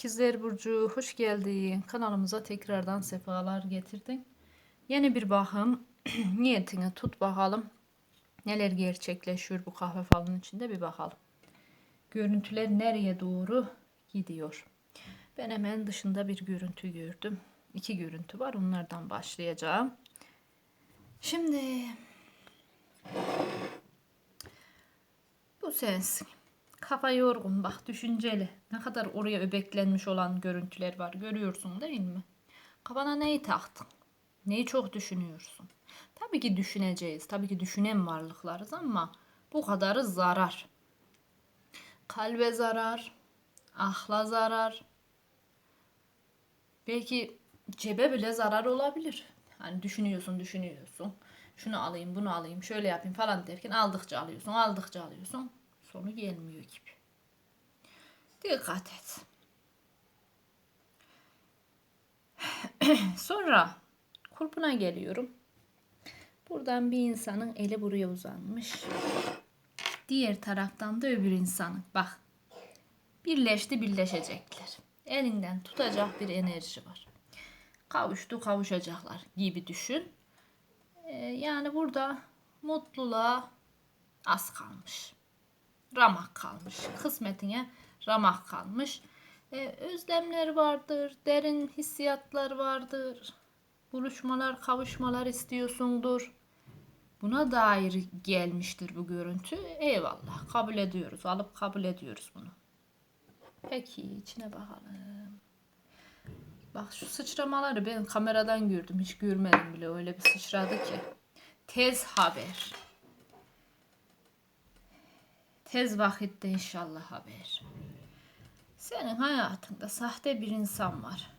İkizler Burcu hoş geldin. Kanalımıza tekrardan sefalar getirdin. Yeni bir bakım. Niyetini tut bakalım. Neler gerçekleşiyor bu kahve falının içinde bir bakalım. Görüntüler nereye doğru gidiyor? Ben hemen dışında bir görüntü gördüm. İki görüntü var. Onlardan başlayacağım. Şimdi bu sensin. Kafa yorgun bak düşünceli. Ne kadar oraya öbeklenmiş olan görüntüler var görüyorsun değil mi? Kafana neyi taktın? Neyi çok düşünüyorsun? Tabii ki düşüneceğiz. Tabii ki düşünen varlıklarız ama bu kadarı zarar. Kalbe zarar, ahla zarar. Belki cebe bile zarar olabilir. Hani düşünüyorsun, düşünüyorsun. Şunu alayım, bunu alayım, şöyle yapayım falan derken aldıkça alıyorsun, aldıkça alıyorsun. Sonu gelmiyor gibi. Dikkat et. Sonra kulpuna geliyorum. Buradan bir insanın eli buraya uzanmış. Diğer taraftan da öbür insanın. Bak. Birleşti birleşecekler. Elinden tutacak bir enerji var. Kavuştu kavuşacaklar gibi düşün. Ee, yani burada mutluluğa az kalmış. Ramak kalmış. Kısmetine ramak kalmış. Ee, özlemler vardır, derin hissiyatlar vardır. Buluşmalar, kavuşmalar istiyorsundur. Buna dair gelmiştir bu görüntü. Eyvallah. Kabul ediyoruz. Alıp kabul ediyoruz bunu. Peki içine bakalım. Bak şu sıçramaları ben kameradan gördüm. Hiç görmedim bile. Öyle bir sıçradı ki. Tez haber. Tez vakitte inşallah haber. Senin hayatında sahte bir insan var.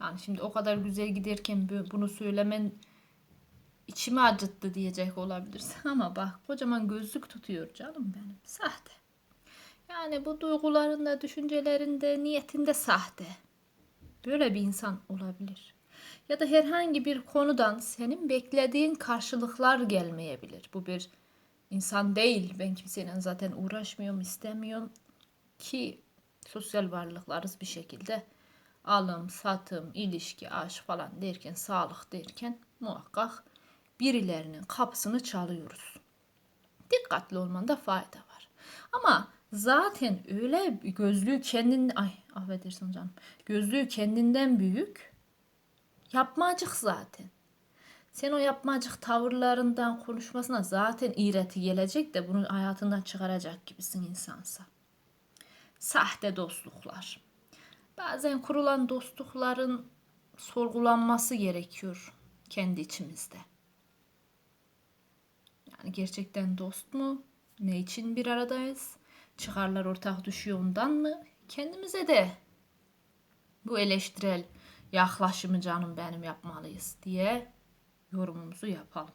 Yani şimdi o kadar güzel giderken bu- bunu söylemen içimi acıttı diyecek olabilirsin ama bak kocaman gözlük tutuyor canım benim. Sahte. Yani bu duygularında, düşüncelerinde, niyetinde sahte. Böyle bir insan olabilir. Ya da herhangi bir konudan senin beklediğin karşılıklar gelmeyebilir. Bu bir insan değil. Ben kimseyle zaten uğraşmıyorum, istemiyorum ki sosyal varlıklarız bir şekilde alım, satım, ilişki, aşk falan derken, sağlık derken muhakkak birilerinin kapısını çalıyoruz. Dikkatli olmanda fayda var. Ama zaten öyle gözlüğü kendin ay affedersin canım. Gözlüğü kendinden büyük. Yapmacık zaten. Sen o yapmacık tavırlarından konuşmasına zaten iğreti gelecek de bunu hayatından çıkaracak gibisin insansa. Sahte dostluklar. Bazen kurulan dostlukların sorgulanması gerekiyor kendi içimizde. Yani gerçekten dost mu? Ne için bir aradayız? Çıkarlar ortak düşüyor ondan mı? Kendimize de bu eleştirel yaklaşımı canım benim yapmalıyız diye yorumumuzu yapalım.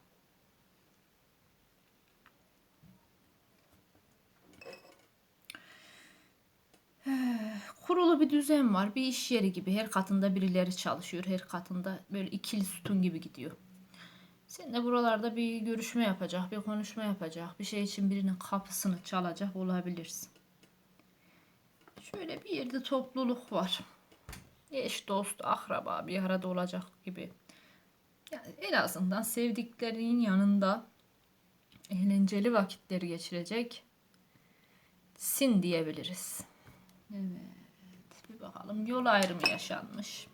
kurulu bir düzen var. Bir iş yeri gibi. Her katında birileri çalışıyor. Her katında böyle ikili sütun gibi gidiyor. Sen de buralarda bir görüşme yapacak, bir konuşma yapacak, bir şey için birinin kapısını çalacak olabilirsin. Şöyle bir yerde topluluk var. Eş, dost, akraba bir arada olacak gibi. Yani en azından sevdiklerinin yanında eğlenceli vakitleri geçirecek sin diyebiliriz. Evet. Bir bakalım. Yol ayrımı yaşanmış.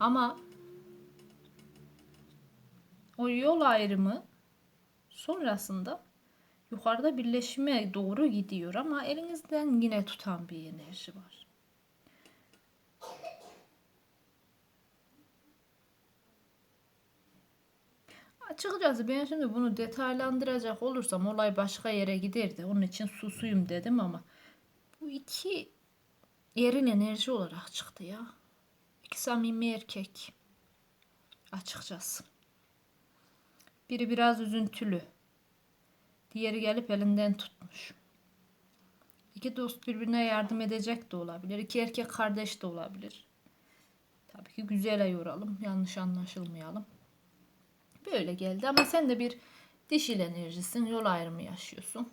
Ama o yol ayrımı sonrasında yukarıda birleşime doğru gidiyor ama elinizden yine tutan bir enerji var. Açıkçası ben şimdi bunu detaylandıracak olursam olay başka yere giderdi. Onun için susuyum dedim ama bu iki yerin enerji olarak çıktı ya. İki samimi erkek. Açıkçası. Biri biraz üzüntülü. Diğeri gelip elinden tutmuş. İki dost birbirine yardım edecek de olabilir. İki erkek kardeş de olabilir. Tabii ki güzele yoralım. Yanlış anlaşılmayalım. Böyle geldi ama sen de bir dişil enerjisin. Yol ayrımı yaşıyorsun.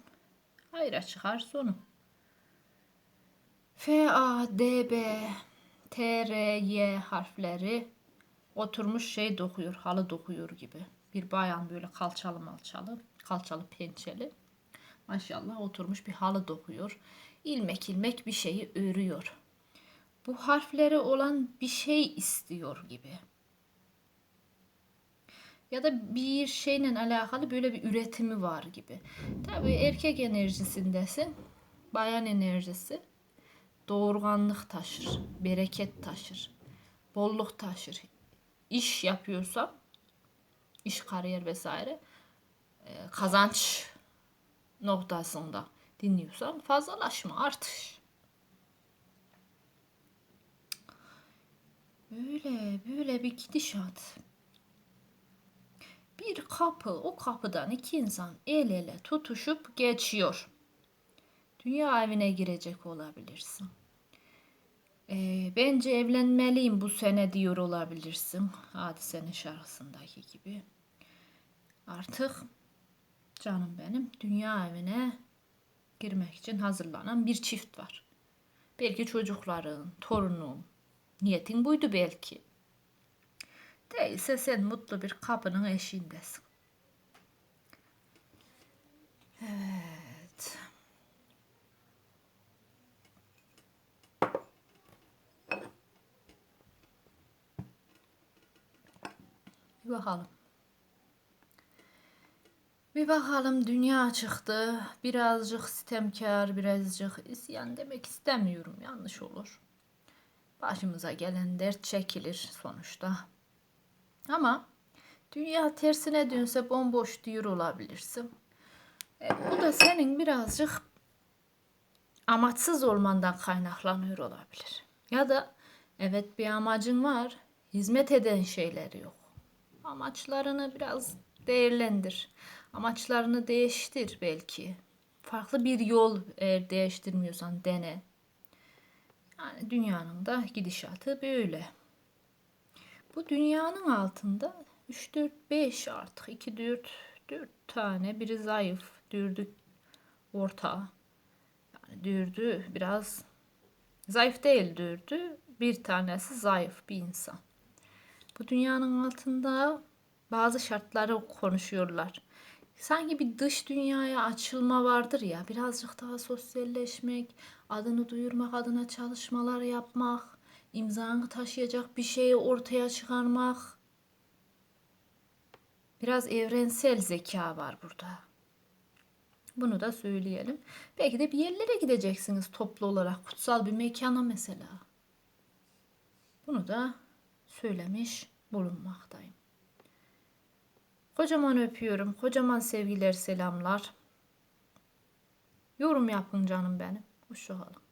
Hayra çıkar sonu. F, A, D, B, T, R, Y harfleri oturmuş şey dokuyor, halı dokuyor gibi. Bir bayan böyle kalçalı malçalı, kalçalı pençeli. Maşallah oturmuş bir halı dokuyor. İlmek ilmek bir şeyi örüyor. Bu harfleri olan bir şey istiyor gibi. Ya da bir şeyle alakalı böyle bir üretimi var gibi. Tabii erkek enerjisindesin. Bayan enerjisi doğurganlık taşır, bereket taşır, bolluk taşır. İş yapıyorsam, iş kariyer vesaire e, kazanç noktasında dinliyorsan fazlalaşma, artış. Böyle böyle bir gidişat. Bir kapı, o kapıdan iki insan el ele tutuşup geçiyor. Dünya evine girecek olabilirsin. Ee, bence evlenmeliyim bu sene diyor olabilirsin. Hadisenin şarkısındaki gibi. Artık canım benim dünya evine girmek için hazırlanan bir çift var. Belki çocukların, torunun, niyetin buydu belki. Değilse sen mutlu bir kapının eşiğindesin. Evet. Bir bakalım. Bir bakalım dünya çıktı. Birazcık sitemkar, birazcık isyan demek istemiyorum. Yanlış olur. Başımıza gelen dert çekilir sonuçta. Ama dünya tersine dönse bomboş diyor olabilirsin. E, bu da senin birazcık amaçsız olmandan kaynaklanıyor olabilir. Ya da evet bir amacın var, hizmet eden şeyleri yok. Amaçlarını biraz değerlendir. Amaçlarını değiştir belki. Farklı bir yol eğer değiştirmiyorsan dene. Yani dünyanın da gidişatı böyle. Bu dünyanın altında 3 4 5 artık 2 4 4 tane biri zayıf, dürdü orta. Yani dürdü biraz zayıf değil dürdü. Bir tanesi zayıf bir insan. Bu dünyanın altında bazı şartları konuşuyorlar. Sanki bir dış dünyaya açılma vardır ya, birazcık daha sosyalleşmek, adını duyurmak adına çalışmalar yapmak, imzanı taşıyacak bir şeyi ortaya çıkarmak. Biraz evrensel zeka var burada. Bunu da söyleyelim. Belki de bir yerlere gideceksiniz toplu olarak. Kutsal bir mekana mesela. Bunu da söylemiş bulunmaktayım. Kocaman öpüyorum. Kocaman sevgiler, selamlar. Yorum yapın canım benim. Hoşçakalın.